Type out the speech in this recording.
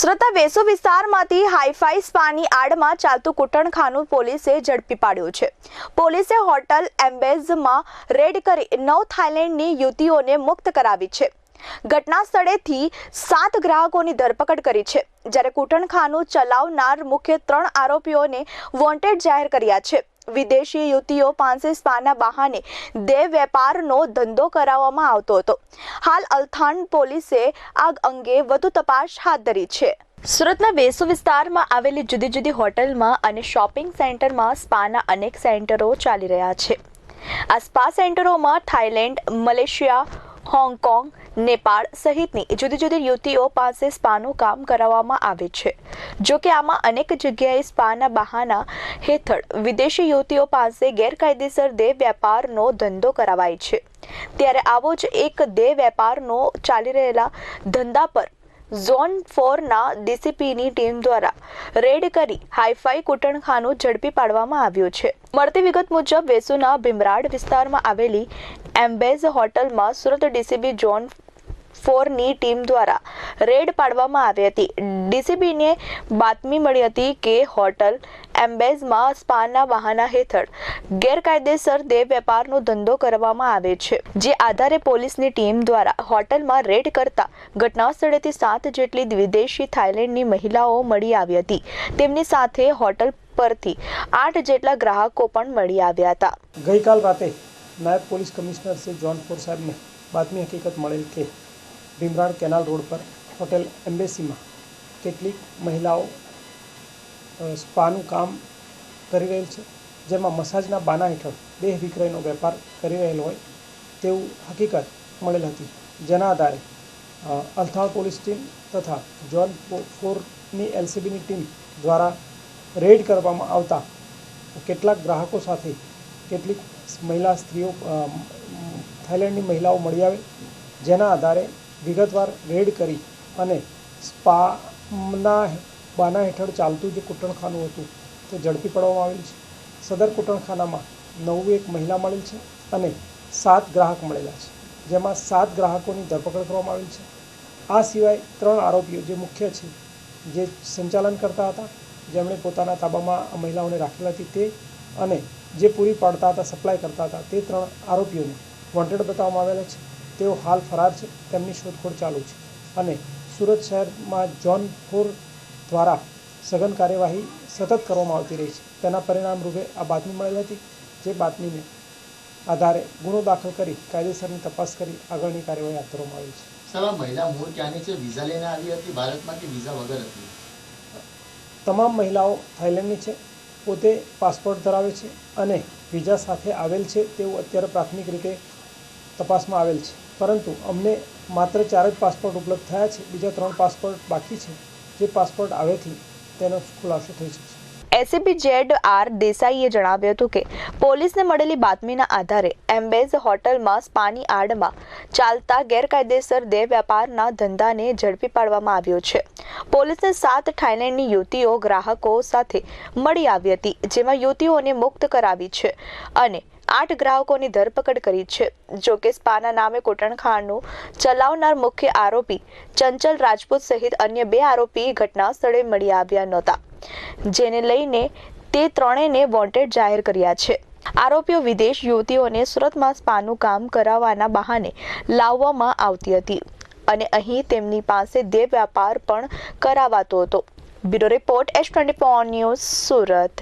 સુરતના વેસુ વિસ્તારમાંથી હાઈફાઈ સ્પાની આડમાં ચાલતું કુટણખાનું પોલીસે ઝડપી પાડ્યું છે. પોલીસે હોટલ એમ્બેઝમાં રેડ કરી નવ થાઇલેન્ડની યુવતીઓને મુક્ત કરાવી છે. ઘટના સ્થળેથી સાત ગ્રાહકોની ધરપકડ કરી છે. જ્યારે કુટણખાનું ચલાવનાર મુખ્ય ત્રણ આરોપીઓને વોન્ટેડ જાહેર કર્યા છે. વિદેશી યુવતીઓ પાસે સ્પાના બહાને દેહ વેપારનો ધંધો કરાવવામાં આવતો હતો. હાલ અલથાણ પોલીસે આ અંગે વધુ તપાસ હાથ ધરી છે. સુરતના વેસુ વિસ્તારમાં આવેલી જુદી જુદી હોટલમાં અને શોપિંગ સેન્ટરમાં સ્પાના અનેક સેન્ટરો ચાલી રહ્યા છે. આ spa સેન્ટરોમાં Thailand, Malaysia, Hong Kong Nepal સહિતની જુદી જુદી યુવતીઓ પાસે સ્પાનું કામ કરાવવામાં આવે છે. જો કે આમાં અનેક જગ્યાએ સ્પાના બહાના હેઠળ વિદેશી યુવતીઓ પાસે ગેરકાયદેસર દેહ વેપારનો ધંધો કરાવાય છે. ત્યારે આવો જ એક દેહ વેપારનો ચાલી રહેલા ધંધા પર ઝોન ફોરના ડીસીપીની ટીમ દ્વારા રેડ કરી હાઈફાઈ કૂટણખાનું ઝડપી પાડવામાં આવ્યું છે. મળતી વિગત મુજબ વેસુના ભીમરાડ વિસ્તારમાં આવેલી એમ્બેઝ હોટલમાં સુરત ડીસીબી ઝોન ફોરની ટીમ દ્વારા રેડ પાડવામાં આવી હતી. ડીસીબીને બાતમી મળી હતી કે હોટલ એમ્બેઝમાં સ્પાના બહાના હેઠળ ગેરકાયદેસર દેહ વેપારનો ધંધો કરવામાં આવે છે. જે આધારે પોલીસની ટીમ દ્વારા હોટલમાં રેડ કરતા ઘટના સ્થળેથી સાત જેટલી વિદેશી થાઇલેન્ડની મહિલાઓ મળી આવી હતી. તેમની સાથે હોટલ પરથી આઠ જેટલા ગ્રાહકો પણ મળી આવ્યા હતા. ગઈકાલ રાતે નાયબ police commissioner Shri zone four સાહેબને બાતમી હકીકત મળેલ કે ભીમરાણ કેનાલ રોડ પર હોટેલ એમ્બેસીમાં કેટલીક મહિલાઓ સ્પાનું કામ કરી રહેલ છે, જેમાં મસાજના બાના હેઠળ દેહ વિક્રયનો વેપાર કરી રહેલ હોય તેવું હકીકત મળેલ હતી. જેના આધારે અલથાણ પોલીસ ટીમ તથા જોન ફોરની એલસીબીની ટીમ દ્વારા રેડ કરવામાં આવતા કેટલાક ગ્રાહકો સાથે કેટલીક મહિલા સ્ત્રીઓ થાઈલેન્ડની મહિલાઓ મળી આવે. જેના આધારે વિગતવાર રેડ કરી અને સ્પાના બાના હેઠળ ચાલતું જે કૂટણખાનું હતું, તે ઝડપી પાડવામાં આવેલ છે. સદર કૂટણખાનામાં નવું એક મહિલા મળેલ છે અને સાત ગ્રાહક મળેલા છે, જેમાં સાત ગ્રાહકોની ધરપકડ કરવામાં આવેલ છે. આ સિવાય ત્રણ આરોપીઓ જે મુખ્ય છે, જે સંચાલન કરતા હતા, જેમણે પોતાના તાબામાં મહિલાઓને રાખેલા હતી તે અને જે પૂરી પાડતા હતા, સપ્લાય કરતા હતા, તે ત્રણ આરોપીઓને વોન્ટેડ બતાવવામાં આવેલા છે. તેઓ હાલ ફરાર છે તેમની શોધખોળ ચાલુ છે. અને સુરત શહેરમાં જોન ફોર દ્વારા સઘન કાર્યવાહી સતત કરવામાં આવતી રહી છે. તેના પરિણામ રૂપે આ બાતમી મળેલ હતી જે બાતમીને આધારે ગુનો દાખલ કરી કાયદેસરની તપાસ કરી આગળની કાર્યવાહી હાથ ધરવામાં આવી છે. સર મહિલા મૂળ ક્યાંની છે? વિઝા લઈને આવી હતી ભારતમાં કે વિઝા વગર હતી? તમામ મહિલાઓ થાઇલેન્ડની છે પોતે પાસપોર્ટ ધરાવે છે અને વિઝા સાથે આવેલ છે તેવું અત્યારે પ્રાથમિક રીતે તપાસમાં આવેલ છે. પરંતુ અમને માત્ર ચાર જ પાસપોર્ટ ઉપલબ્ધ થયા છે. બીજા ત્રણ પાસપોર્ટ બાકી છે. જે પાસપોર્ટ આવેથી તેનો ખુલાસો થઈ જશે. એસીપી જેડ આર દેસાઈએ જણાવ્યું હતું કે, પોલીસને મળેલી બાતમીના આધારે એમ્બેઝ હોટલમાં સ્પાની આડમાં ચાલતા ગેરકાયદેસર દેહ વ્યાપારના ધંધાને ઝડપી પાડવામાં આવ્યો છે. પોલીસને સાત થાઇલેન્ડની યુવતીઓ ગ્રાહકો સાથે મળી આવી હતી, જેમાં યુવતીઓને મુક્ત કરાવી છે અને આઠ ગ્રાહકોની ધરપકડ કરી છે. જો કે સ્પાના નામે કોટણખાણનું ચલાવનાર મુખ્ય આરોપી ચંચલ રાજપૂત સહિત અન્ય બે આરોપી ઘટના સ્થળે મળી આવ્યા નહોતા, જેને લઈને તે ત્રણેયને વોન્ટેડ જાહેર કર્યા છે. આરોપીઓ વિદેશ યુવતીઓને સુરતમાં સ્પાનું કામ કરાવવાના બહાને લાવવામાં આવતી હતી અને અહીં તેમની પાસે દેહ વ્યાપાર પણ કરાવાતો હતો. Bureau report S twenty news Surat.